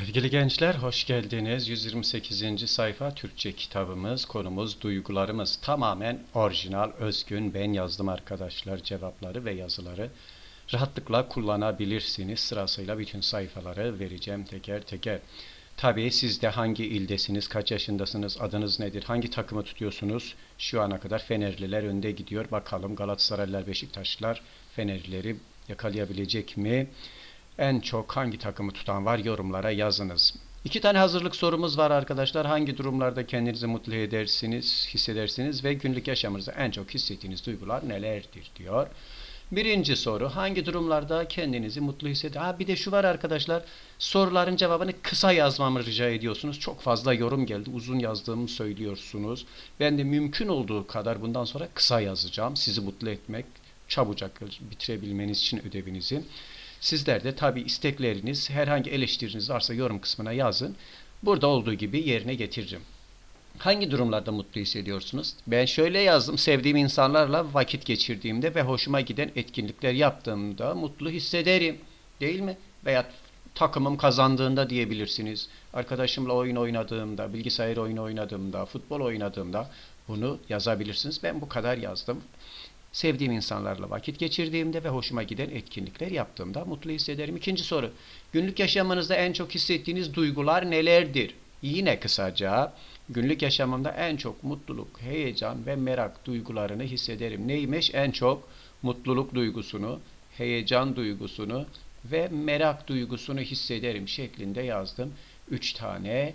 Sevgili gençler, hoş geldiniz. 128. sayfa Türkçe kitabımız, konumuz duygularımız. Tamamen orijinal, özgün. Ben yazdım arkadaşlar cevapları ve yazıları. Rahatlıkla kullanabilirsiniz. Sırasıyla bütün sayfaları vereceğim teker teker. Tabii siz de hangi ildesiniz, kaç yaşındasınız, adınız nedir, hangi takımı tutuyorsunuz? Şu ana kadar Fenerliler önde gidiyor. Bakalım Galatasaraylılar, Beşiktaşlılar Fenerlileri yakalayabilecek mi? En çok hangi takımı tutan var yorumlara yazınız. İki tane hazırlık sorumuz var arkadaşlar. Hangi durumlarda kendinizi mutlu edersiniz, hissedersiniz ve günlük yaşamınızda en çok hissettiğiniz duygular nelerdir diyor. Birinci soru hangi durumlarda kendinizi mutlu hisseder? Ha bir de şu var arkadaşlar. Soruların cevabını kısa yazmamı rica ediyorsunuz. Çok fazla yorum geldi. Uzun yazdığımı söylüyorsunuz. Ben de mümkün olduğu kadar bundan sonra kısa yazacağım. Sizi mutlu etmek, çabucak bitirebilmeniz için ödevinizi. Sizler de tabi istekleriniz, herhangi eleştiriniz varsa yorum kısmına yazın. Burada olduğu gibi yerine getiririm. Hangi durumlarda mutlu hissediyorsunuz? Ben şöyle yazdım. Sevdiğim insanlarla vakit geçirdiğimde ve hoşuma giden etkinlikler yaptığımda mutlu hissederim. Değil mi? Veya takımım kazandığında diyebilirsiniz. Arkadaşımla oyun oynadığımda, bilgisayar oyunu oynadığımda, futbol oynadığımda bunu yazabilirsiniz. Ben bu kadar yazdım. Sevdiğim insanlarla vakit geçirdiğimde ve hoşuma giden etkinlikler yaptığımda mutlu hissederim. İkinci soru. Günlük yaşamınızda en çok hissettiğiniz duygular nelerdir? Yine kısaca günlük yaşamımda en çok mutluluk, heyecan ve merak duygularını hissederim. Neymiş? En çok mutluluk duygusunu, heyecan duygusunu ve merak duygusunu hissederim şeklinde yazdım. Üç tane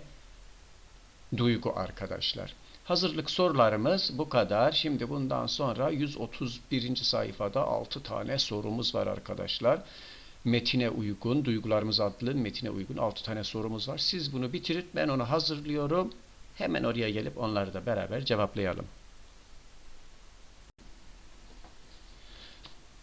duygu arkadaşlar. Hazırlık sorularımız bu kadar. Şimdi bundan sonra 131. sayfada 6 tane sorumuz var arkadaşlar. Metine uygun, duygularımız adlı metine uygun 6 tane sorumuz var. Siz bunu bitirin, ben onu hazırlıyorum. Hemen oraya gelip onları da beraber cevaplayalım.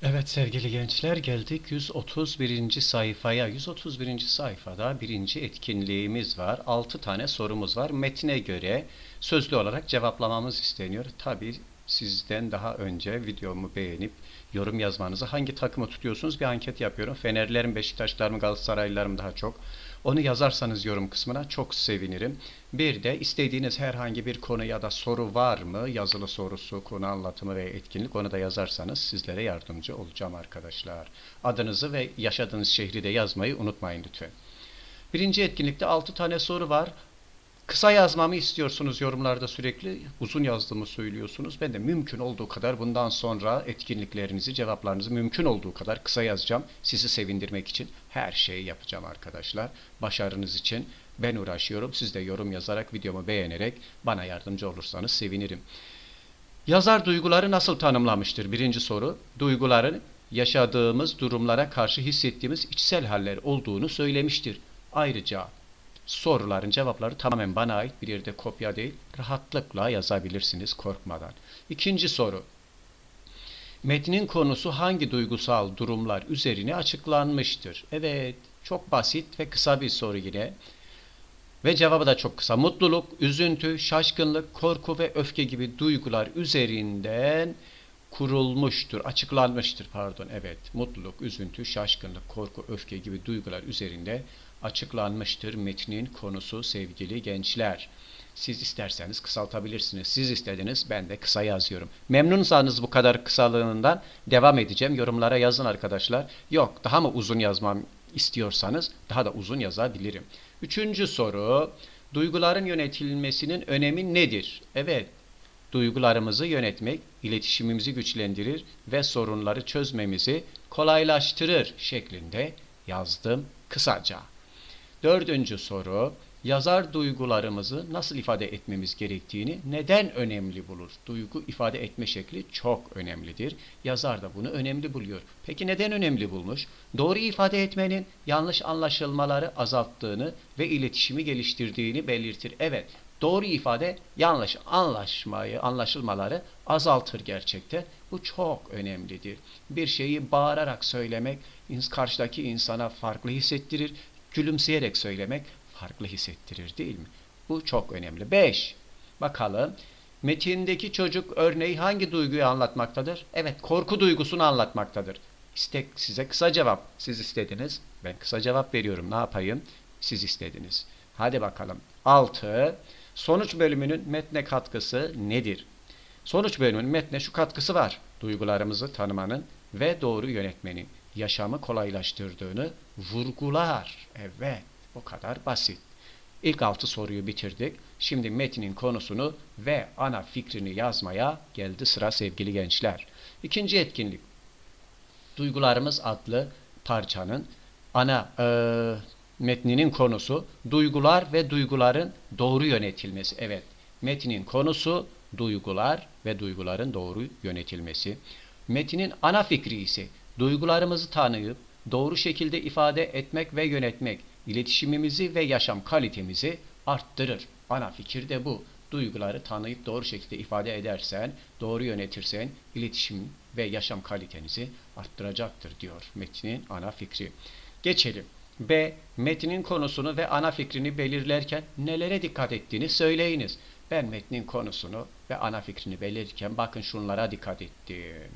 Evet sevgili gençler geldik 131. sayfaya. 131. sayfada birinci etkinliğimiz var. 6 tane sorumuz var. Metine göre sözlü olarak cevaplamamız isteniyor. Tabi sizden daha önce videomu beğenip yorum yazmanızı hangi takımı tutuyorsunuz bir anket yapıyorum. Fenerliler mi Beşiktaşlar mı Galatasaraylılar mı daha çok. Onu yazarsanız yorum kısmına çok sevinirim. Bir de istediğiniz herhangi bir konu ya da soru var mı? Yazılı sorusu, konu anlatımı ve etkinlik onu da yazarsanız sizlere yardımcı olacağım arkadaşlar. Adınızı ve yaşadığınız şehri de yazmayı unutmayın lütfen. Birinci etkinlikte 6 tane soru var. Kısa yazmamı istiyorsunuz yorumlarda sürekli. Uzun yazdığımı söylüyorsunuz. Ben de mümkün olduğu kadar bundan sonra etkinliklerinizi, cevaplarınızı mümkün olduğu kadar kısa yazacağım. Sizi sevindirmek için her şeyi yapacağım arkadaşlar. Başarınız için ben uğraşıyorum. Siz de yorum yazarak, videomu beğenerek bana yardımcı olursanız sevinirim. Yazar duyguları nasıl tanımlamıştır? Birinci soru. Duyguların yaşadığımız durumlara karşı hissettiğimiz içsel haller olduğunu söylemiştir. Ayrıca soruların cevapları tamamen bana ait bir yerde kopya değil. Rahatlıkla yazabilirsiniz korkmadan. İkinci soru. Metnin konusu hangi duygusal durumlar üzerine açıklanmıştır? Evet, çok basit ve kısa bir soru yine. Ve cevabı da çok kısa. Mutluluk, üzüntü, şaşkınlık, korku ve öfke gibi duygular üzerinden kurulmuştur, açıklanmıştır pardon. Evet, mutluluk, üzüntü, şaşkınlık, korku, öfke gibi duygular üzerinde açıklanmıştır metnin konusu sevgili gençler. Siz isterseniz kısaltabilirsiniz. Siz istediniz ben de kısa yazıyorum. Memnunsanız bu kadar kısalığından devam edeceğim. Yorumlara yazın arkadaşlar. Yok daha mı uzun yazmam istiyorsanız daha da uzun yazabilirim. Üçüncü soru. Duyguların yönetilmesinin önemi nedir? Evet, duygularımızı yönetmek iletişimimizi güçlendirir ve sorunları çözmemizi kolaylaştırır şeklinde yazdım kısaca. Dördüncü soru, yazar duygularımızı nasıl ifade etmemiz gerektiğini neden önemli bulur? Duygu ifade etme şekli çok önemlidir. Yazar da bunu önemli buluyor. Peki neden önemli bulmuş? Doğru ifade etmenin yanlış anlaşılmaları azalttığını ve iletişimi geliştirdiğini belirtir. Evet, doğru ifade yanlış anlaşmayı, anlaşılmaları azaltır gerçekten. Bu çok önemlidir. Bir şeyi bağırarak söylemek karşıdaki insana farklı hissettirir gülümseyerek söylemek farklı hissettirir değil mi? Bu çok önemli. 5. Bakalım. Metindeki çocuk örneği hangi duyguyu anlatmaktadır? Evet, korku duygusunu anlatmaktadır. İstek size kısa cevap. Siz istediniz. Ben kısa cevap veriyorum. Ne yapayım? Siz istediniz. Hadi bakalım. 6. Sonuç bölümünün metne katkısı nedir? Sonuç bölümünün metne şu katkısı var. Duygularımızı tanımanın ve doğru yönetmenin yaşamı kolaylaştırdığını vurgular. Evet, o kadar basit. İlk altı soruyu bitirdik. Şimdi metnin konusunu ve ana fikrini yazmaya geldi sıra sevgili gençler. İkinci etkinlik. Duygularımız adlı parçanın ana e, metninin konusu duygular ve duyguların doğru yönetilmesi. Evet, metnin konusu duygular ve duyguların doğru yönetilmesi. Metinin ana fikri ise duygularımızı tanıyıp doğru şekilde ifade etmek ve yönetmek, iletişimimizi ve yaşam kalitemizi arttırır. Ana fikir de bu. Duyguları tanıyıp doğru şekilde ifade edersen, doğru yönetirsen iletişim ve yaşam kalitenizi arttıracaktır diyor metnin ana fikri. Geçelim. B. Metnin konusunu ve ana fikrini belirlerken nelere dikkat ettiğini söyleyiniz. Ben metnin konusunu ve ana fikrini belirlerken bakın şunlara dikkat ettim.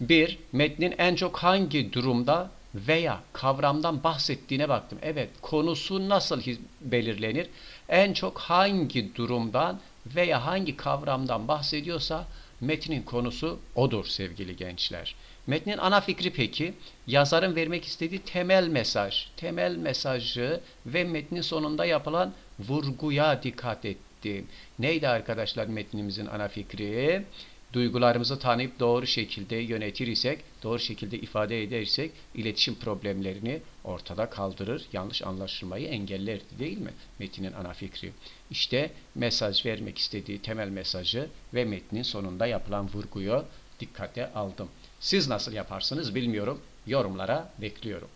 1. Metnin en çok hangi durumda veya kavramdan bahsettiğine baktım. Evet, konusu nasıl belirlenir? En çok hangi durumdan veya hangi kavramdan bahsediyorsa metnin konusu odur sevgili gençler. Metnin ana fikri peki yazarın vermek istediği temel mesaj, temel mesajı ve metnin sonunda yapılan vurguya dikkat ettim. Neydi arkadaşlar metnimizin ana fikri? Duygularımızı tanıyıp doğru şekilde yönetir isek, doğru şekilde ifade edersek iletişim problemlerini ortada kaldırır, yanlış anlaşılmayı engeller değil mi? Metinin ana fikri. İşte mesaj vermek istediği temel mesajı ve metnin sonunda yapılan vurguyu dikkate aldım. Siz nasıl yaparsınız bilmiyorum. Yorumlara bekliyorum.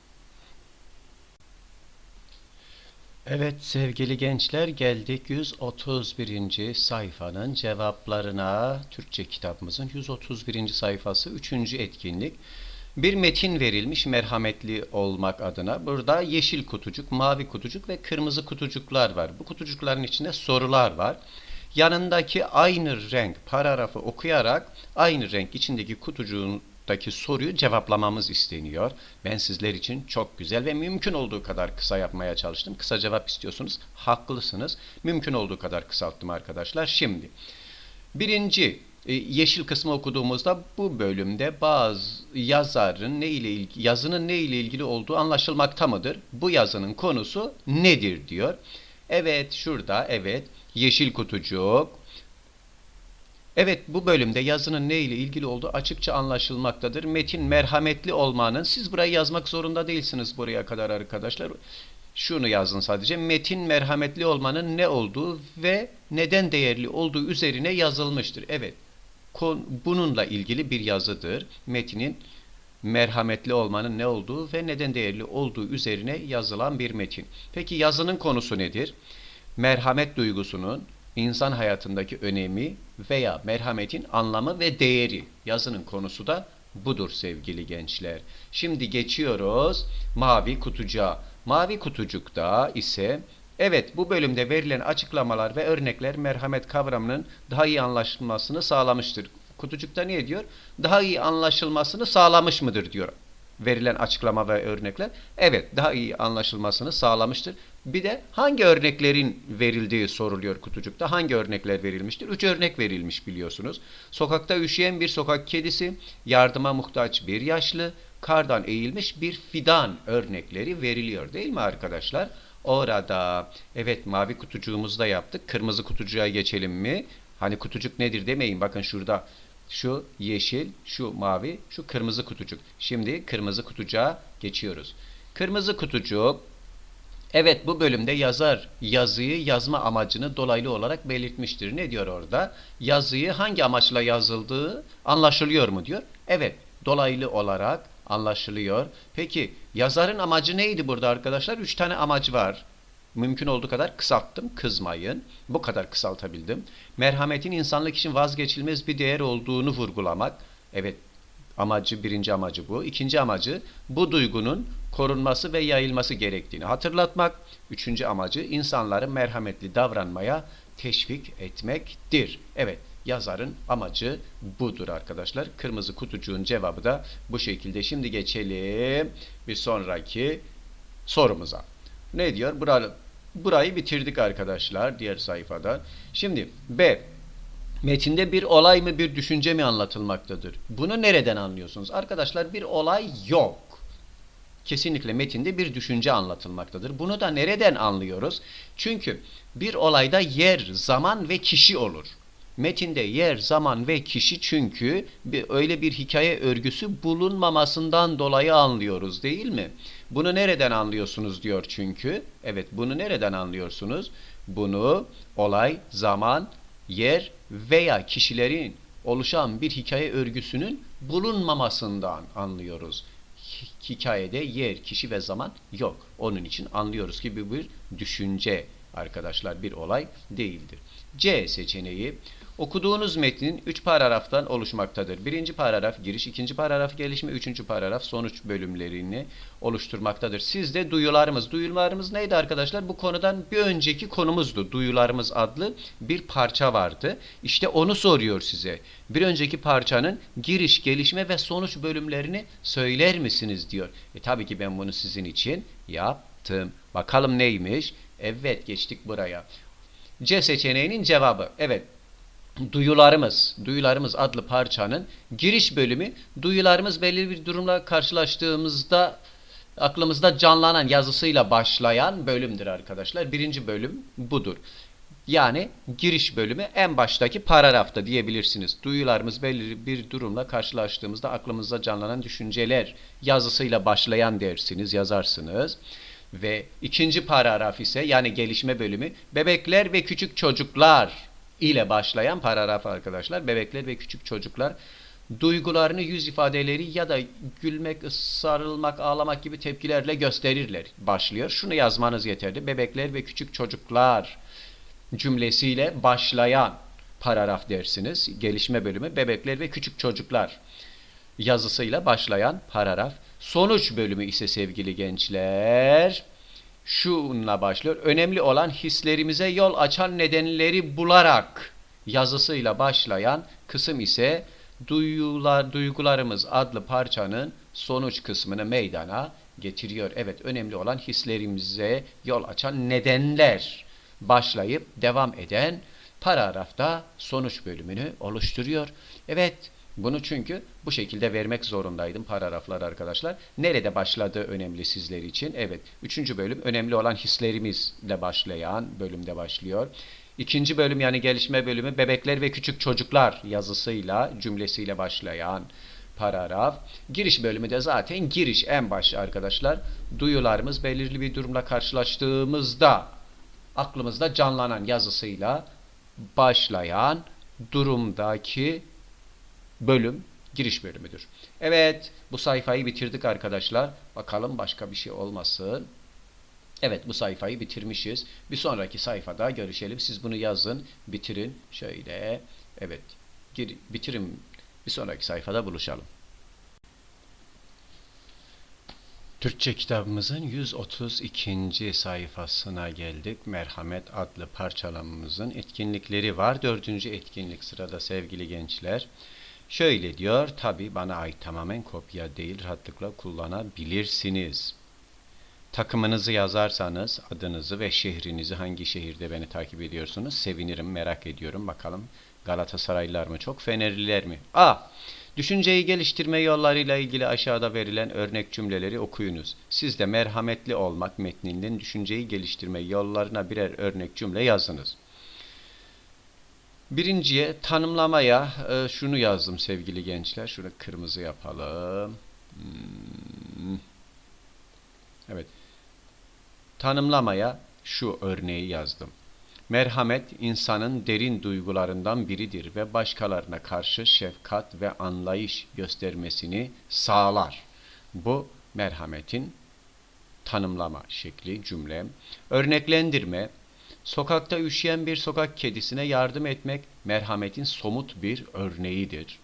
Evet sevgili gençler geldik 131. sayfanın cevaplarına. Türkçe kitabımızın 131. sayfası 3. etkinlik. Bir metin verilmiş merhametli olmak adına. Burada yeşil kutucuk, mavi kutucuk ve kırmızı kutucuklar var. Bu kutucukların içinde sorular var. Yanındaki aynı renk paragrafı okuyarak aynı renk içindeki kutucuğun daki soruyu cevaplamamız isteniyor. Ben sizler için çok güzel ve mümkün olduğu kadar kısa yapmaya çalıştım. Kısa cevap istiyorsunuz. Haklısınız. Mümkün olduğu kadar kısalttım arkadaşlar. Şimdi birinci e, yeşil kısmı okuduğumuzda bu bölümde bazı yazarın ne ile ilgili, yazının ne ile ilgili olduğu anlaşılmakta mıdır? Bu yazının konusu nedir diyor. Evet şurada evet yeşil kutucuk, Evet bu bölümde yazının ne ile ilgili olduğu açıkça anlaşılmaktadır. Metin merhametli olmanın siz burayı yazmak zorunda değilsiniz buraya kadar arkadaşlar. Şunu yazın sadece. Metin merhametli olmanın ne olduğu ve neden değerli olduğu üzerine yazılmıştır. Evet. Bununla ilgili bir yazıdır. Metinin merhametli olmanın ne olduğu ve neden değerli olduğu üzerine yazılan bir metin. Peki yazının konusu nedir? Merhamet duygusunun insan hayatındaki önemi veya merhametin anlamı ve değeri. Yazının konusu da budur sevgili gençler. Şimdi geçiyoruz mavi kutucuğa. Mavi kutucukta ise evet bu bölümde verilen açıklamalar ve örnekler merhamet kavramının daha iyi anlaşılmasını sağlamıştır. Kutucukta ne diyor? Daha iyi anlaşılmasını sağlamış mıdır diyor verilen açıklama ve örnekler evet daha iyi anlaşılmasını sağlamıştır. Bir de hangi örneklerin verildiği soruluyor kutucukta. Hangi örnekler verilmiştir? Üç örnek verilmiş biliyorsunuz. Sokakta üşüyen bir sokak kedisi, yardıma muhtaç bir yaşlı, kardan eğilmiş bir fidan örnekleri veriliyor değil mi arkadaşlar? Orada evet mavi kutucuğumuzu da yaptık. Kırmızı kutucuğa geçelim mi? Hani kutucuk nedir demeyin. Bakın şurada şu yeşil, şu mavi, şu kırmızı kutucuk. Şimdi kırmızı kutucuğa geçiyoruz. Kırmızı kutucuk Evet bu bölümde yazar yazıyı yazma amacını dolaylı olarak belirtmiştir. Ne diyor orada? Yazıyı hangi amaçla yazıldığı anlaşılıyor mu diyor. Evet dolaylı olarak anlaşılıyor. Peki yazarın amacı neydi burada arkadaşlar? Üç tane amacı var. Mümkün olduğu kadar kısalttım. Kızmayın. Bu kadar kısaltabildim. Merhametin insanlık için vazgeçilmez bir değer olduğunu vurgulamak. Evet amacı birinci amacı bu. İkinci amacı bu duygunun korunması ve yayılması gerektiğini hatırlatmak. Üçüncü amacı insanları merhametli davranmaya teşvik etmektir. Evet yazarın amacı budur arkadaşlar. Kırmızı kutucuğun cevabı da bu şekilde. Şimdi geçelim bir sonraki sorumuza. Ne diyor? Burayı, burayı bitirdik arkadaşlar diğer sayfada. Şimdi B. Metinde bir olay mı bir düşünce mi anlatılmaktadır? Bunu nereden anlıyorsunuz? Arkadaşlar bir olay yok. Kesinlikle metinde bir düşünce anlatılmaktadır. Bunu da nereden anlıyoruz? Çünkü bir olayda yer, zaman ve kişi olur. Metinde yer, zaman ve kişi çünkü bir, öyle bir hikaye örgüsü bulunmamasından dolayı anlıyoruz değil mi? Bunu nereden anlıyorsunuz diyor çünkü. Evet bunu nereden anlıyorsunuz? Bunu olay, zaman, yer veya kişilerin oluşan bir hikaye örgüsünün bulunmamasından anlıyoruz. Hi- Hikayede yer, kişi ve zaman yok. Onun için anlıyoruz ki bu bir düşünce arkadaşlar bir olay değildir. C seçeneği okuduğunuz metnin 3 paragraftan oluşmaktadır. Birinci paragraf giriş, ikinci paragraf gelişme, üçüncü paragraf sonuç bölümlerini oluşturmaktadır. Sizde duyularımız, duyularımız neydi arkadaşlar? Bu konudan bir önceki konumuzdu. Duyularımız adlı bir parça vardı. İşte onu soruyor size. Bir önceki parçanın giriş, gelişme ve sonuç bölümlerini söyler misiniz diyor. E tabii ki ben bunu sizin için yaptım. Bakalım neymiş? Evet geçtik buraya. C seçeneğinin cevabı. Evet. Duyularımız, Duyularımız adlı parçanın giriş bölümü duyularımız belli bir durumla karşılaştığımızda aklımızda canlanan yazısıyla başlayan bölümdür arkadaşlar. Birinci bölüm budur. Yani giriş bölümü en baştaki paragrafta diyebilirsiniz. Duyularımız belli bir durumla karşılaştığımızda aklımızda canlanan düşünceler yazısıyla başlayan dersiniz, yazarsınız. Ve ikinci paragraf ise yani gelişme bölümü bebekler ve küçük çocuklar ile başlayan paragraf arkadaşlar. Bebekler ve küçük çocuklar duygularını yüz ifadeleri ya da gülmek, sarılmak, ağlamak gibi tepkilerle gösterirler. Başlıyor. Şunu yazmanız yeterli. Bebekler ve küçük çocuklar cümlesiyle başlayan paragraf dersiniz. Gelişme bölümü bebekler ve küçük çocuklar yazısıyla başlayan paragraf. Sonuç bölümü ise sevgili gençler şunla başlıyor. Önemli olan hislerimize yol açan nedenleri bularak yazısıyla başlayan kısım ise duyular, duygularımız adlı parçanın sonuç kısmını meydana getiriyor. Evet önemli olan hislerimize yol açan nedenler başlayıp devam eden paragrafta sonuç bölümünü oluşturuyor. Evet bunu çünkü bu şekilde vermek zorundaydım paragraflar arkadaşlar. Nerede başladığı önemli sizler için. Evet. Üçüncü bölüm önemli olan hislerimizle başlayan bölümde başlıyor. İkinci bölüm yani gelişme bölümü bebekler ve küçük çocuklar yazısıyla cümlesiyle başlayan paragraf. Giriş bölümü de zaten giriş en baş arkadaşlar. Duyularımız belirli bir durumla karşılaştığımızda aklımızda canlanan yazısıyla başlayan durumdaki bölüm giriş bölümüdür. Evet bu sayfayı bitirdik arkadaşlar. Bakalım başka bir şey olmasın. Evet bu sayfayı bitirmişiz. Bir sonraki sayfada görüşelim. Siz bunu yazın, bitirin. Şöyle evet gir, bitirin. Bir sonraki sayfada buluşalım. Türkçe kitabımızın 132. sayfasına geldik. Merhamet adlı parçalamamızın etkinlikleri var. Dördüncü etkinlik sırada sevgili gençler. Şöyle diyor, tabi bana ait tamamen kopya değil, rahatlıkla kullanabilirsiniz. Takımınızı yazarsanız adınızı ve şehrinizi hangi şehirde beni takip ediyorsunuz sevinirim, merak ediyorum. Bakalım Galatasaraylılar mı çok, Fenerliler mi? A. Düşünceyi geliştirme yollarıyla ilgili aşağıda verilen örnek cümleleri okuyunuz. Siz de merhametli olmak metninden düşünceyi geliştirme yollarına birer örnek cümle yazınız. Birinciye tanımlamaya e, şunu yazdım sevgili gençler. Şunu kırmızı yapalım. Hmm. Evet. Tanımlamaya şu örneği yazdım. Merhamet insanın derin duygularından biridir ve başkalarına karşı şefkat ve anlayış göstermesini sağlar. Bu merhametin tanımlama şekli cümle. Örneklendirme Sokakta üşüyen bir sokak kedisine yardım etmek merhametin somut bir örneğidir.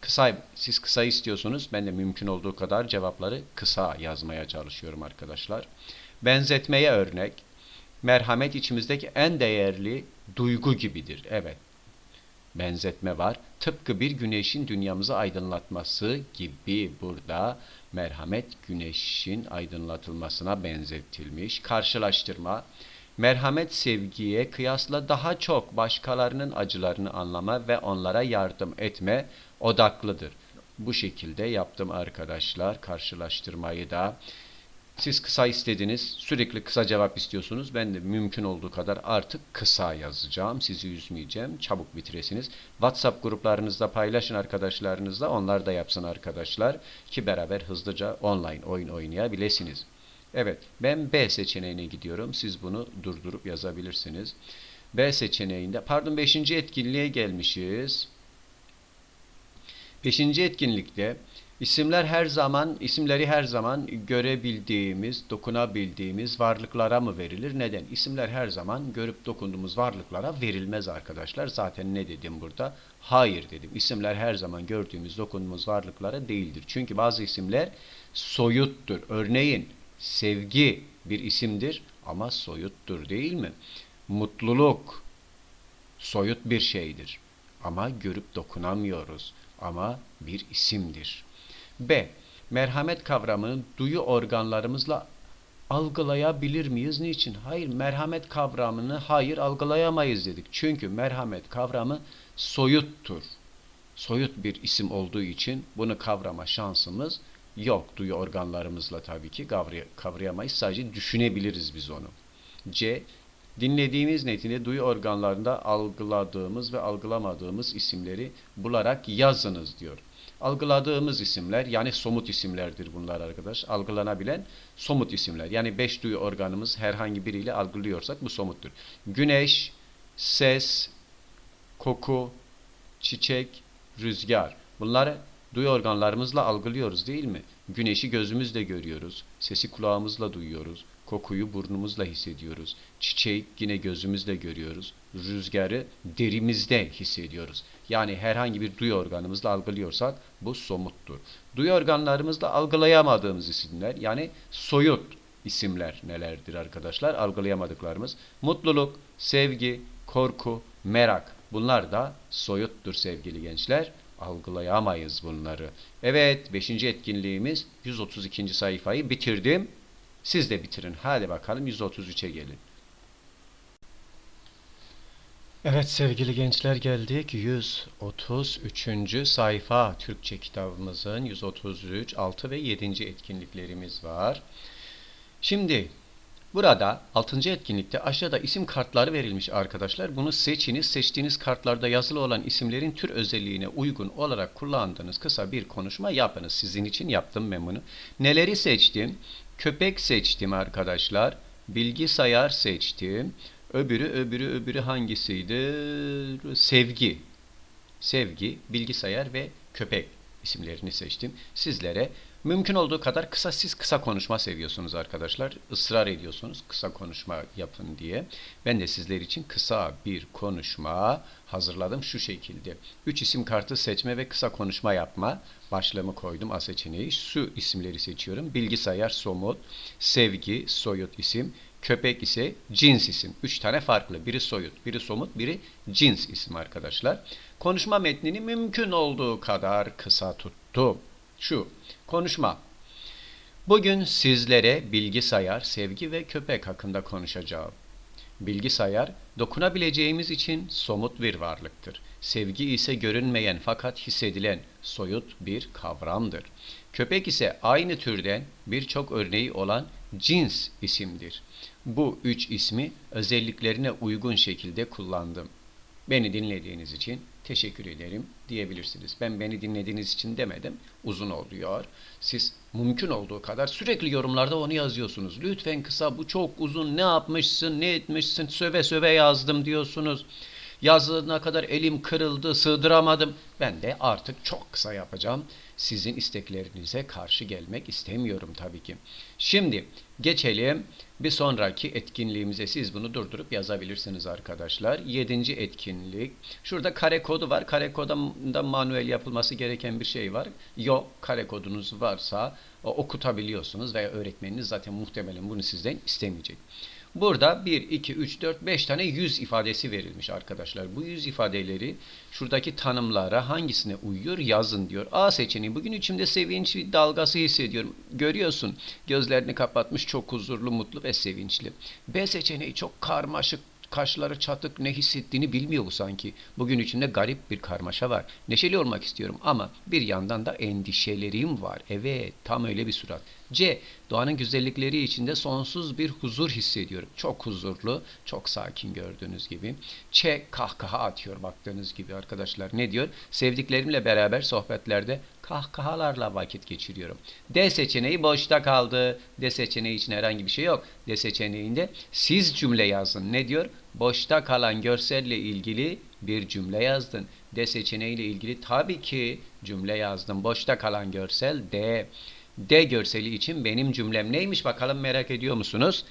Kısa, siz kısa istiyorsunuz. Ben de mümkün olduğu kadar cevapları kısa yazmaya çalışıyorum arkadaşlar. Benzetmeye örnek. Merhamet içimizdeki en değerli duygu gibidir. Evet. benzetme var. Tıpkı bir güneşin dünyamızı aydınlatması gibi burada merhamet güneşin aydınlatılmasına benzetilmiş. Karşılaştırma merhamet sevgiye kıyasla daha çok başkalarının acılarını anlama ve onlara yardım etme odaklıdır. Bu şekilde yaptım arkadaşlar karşılaştırmayı da. Siz kısa istediniz, sürekli kısa cevap istiyorsunuz. Ben de mümkün olduğu kadar artık kısa yazacağım. Sizi üzmeyeceğim. Çabuk bitiresiniz. WhatsApp gruplarınızda paylaşın arkadaşlarınızla. Onlar da yapsın arkadaşlar. Ki beraber hızlıca online oyun oynayabilirsiniz. Evet, ben B seçeneğine gidiyorum. Siz bunu durdurup yazabilirsiniz. B seçeneğinde, pardon 5. etkinliğe gelmişiz. 5. etkinlikte isimler her zaman, isimleri her zaman görebildiğimiz, dokunabildiğimiz varlıklara mı verilir? Neden? İsimler her zaman görüp dokunduğumuz varlıklara verilmez arkadaşlar. Zaten ne dedim burada? Hayır dedim. İsimler her zaman gördüğümüz, dokunduğumuz varlıklara değildir. Çünkü bazı isimler soyuttur. Örneğin sevgi bir isimdir ama soyuttur değil mi? Mutluluk soyut bir şeydir ama görüp dokunamıyoruz ama bir isimdir. B. Merhamet kavramını duyu organlarımızla algılayabilir miyiz? Niçin? Hayır, merhamet kavramını hayır algılayamayız dedik. Çünkü merhamet kavramı soyuttur. Soyut bir isim olduğu için bunu kavrama şansımız yok. Duyu organlarımızla tabii ki kavrayamayız. Sadece düşünebiliriz biz onu. C. Dinlediğimiz netini duyu organlarında algıladığımız ve algılamadığımız isimleri bularak yazınız diyor. Algıladığımız isimler yani somut isimlerdir bunlar arkadaş. Algılanabilen somut isimler. Yani beş duyu organımız herhangi biriyle algılıyorsak bu somuttur. Güneş, ses, koku, çiçek, rüzgar. Bunları duyu organlarımızla algılıyoruz değil mi? Güneşi gözümüzle görüyoruz, sesi kulağımızla duyuyoruz, kokuyu burnumuzla hissediyoruz, çiçeği yine gözümüzle görüyoruz, rüzgarı derimizde hissediyoruz. Yani herhangi bir duyu organımızla algılıyorsak bu somuttur. Duyu organlarımızla algılayamadığımız isimler yani soyut isimler nelerdir arkadaşlar? Algılayamadıklarımız mutluluk, sevgi, korku, merak bunlar da soyuttur sevgili gençler algılayamayız bunları. Evet 5. etkinliğimiz 132. sayfayı bitirdim. Siz de bitirin. Hadi bakalım 133'e gelin. Evet sevgili gençler geldik 133. sayfa Türkçe kitabımızın 133, 6 ve 7. etkinliklerimiz var. Şimdi Burada 6. etkinlikte aşağıda isim kartları verilmiş arkadaşlar. Bunu seçiniz. Seçtiğiniz kartlarda yazılı olan isimlerin tür özelliğine uygun olarak kullandığınız kısa bir konuşma yapınız. Sizin için yaptım ben bunu. Neleri seçtim? Köpek seçtim arkadaşlar. Bilgisayar seçtim. Öbürü, öbürü, öbürü hangisiydi? Sevgi. Sevgi, bilgisayar ve köpek isimlerini seçtim. Sizlere Mümkün olduğu kadar kısa siz kısa konuşma seviyorsunuz arkadaşlar. Israr ediyorsunuz kısa konuşma yapın diye. Ben de sizler için kısa bir konuşma hazırladım şu şekilde. Üç isim kartı seçme ve kısa konuşma yapma başlığımı koydum A seçeneği. Şu isimleri seçiyorum. Bilgisayar somut, sevgi soyut isim, köpek ise cins isim. Üç tane farklı. Biri soyut, biri somut, biri cins isim arkadaşlar. Konuşma metnini mümkün olduğu kadar kısa tuttum. Şu Konuşma. Bugün sizlere bilgisayar, sevgi ve köpek hakkında konuşacağım. Bilgisayar, dokunabileceğimiz için somut bir varlıktır. Sevgi ise görünmeyen fakat hissedilen soyut bir kavramdır. Köpek ise aynı türden birçok örneği olan cins isimdir. Bu üç ismi özelliklerine uygun şekilde kullandım. Beni dinlediğiniz için teşekkür ederim diyebilirsiniz. Ben beni dinlediğiniz için demedim. Uzun oluyor. Siz mümkün olduğu kadar sürekli yorumlarda onu yazıyorsunuz. Lütfen kısa bu çok uzun ne yapmışsın ne etmişsin söve söve yazdım diyorsunuz. Yazdığına kadar elim kırıldı sığdıramadım. Ben de artık çok kısa yapacağım. Sizin isteklerinize karşı gelmek istemiyorum tabii ki. Şimdi geçelim bir sonraki etkinliğimize siz bunu durdurup yazabilirsiniz arkadaşlar. Yedinci etkinlik. Şurada kare kodu var. Kare koda manuel yapılması gereken bir şey var. Yok kare kodunuz varsa okutabiliyorsunuz veya öğretmeniniz zaten muhtemelen bunu sizden istemeyecek. Burada 1, 2, 3, 4, 5 tane yüz ifadesi verilmiş arkadaşlar. Bu yüz ifadeleri şuradaki tanımlara hangisine uyuyor yazın diyor. A seçeneği bugün içimde sevinç dalgası hissediyorum. Görüyorsun gözlerini kapatmış çok huzurlu, mutlu ve sevinçli. B seçeneği çok karmaşık, kaşları çatık ne hissettiğini bilmiyor bu sanki. Bugün içimde garip bir karmaşa var. Neşeli olmak istiyorum ama bir yandan da endişelerim var. Evet tam öyle bir surat. C. Doğanın güzellikleri içinde sonsuz bir huzur hissediyorum. Çok huzurlu, çok sakin gördüğünüz gibi. Ç. Kahkaha atıyor baktığınız gibi arkadaşlar. Ne diyor? Sevdiklerimle beraber sohbetlerde kahkahalarla vakit geçiriyorum. D seçeneği boşta kaldı. D seçeneği için herhangi bir şey yok. D seçeneğinde siz cümle yazın. Ne diyor? Boşta kalan görselle ilgili bir cümle yazdın. D seçeneğiyle ilgili tabii ki cümle yazdım. Boşta kalan görsel D. D görseli için benim cümlem neymiş bakalım merak ediyor musunuz?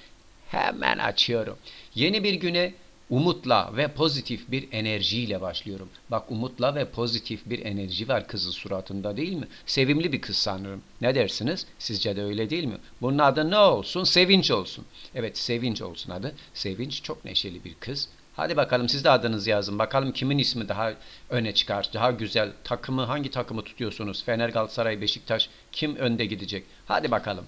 Hemen açıyorum. Yeni bir güne umutla ve pozitif bir enerjiyle başlıyorum. Bak umutla ve pozitif bir enerji var kızın suratında değil mi? Sevimli bir kız sanırım. Ne dersiniz? Sizce de öyle değil mi? Bunun adı ne olsun? Sevinç olsun. Evet Sevinç olsun adı. Sevinç çok neşeli bir kız. Hadi bakalım siz de adınızı yazın. Bakalım kimin ismi daha öne çıkar, daha güzel. Takımı hangi takımı tutuyorsunuz? Fener, Galatasaray, Beşiktaş kim önde gidecek? Hadi bakalım.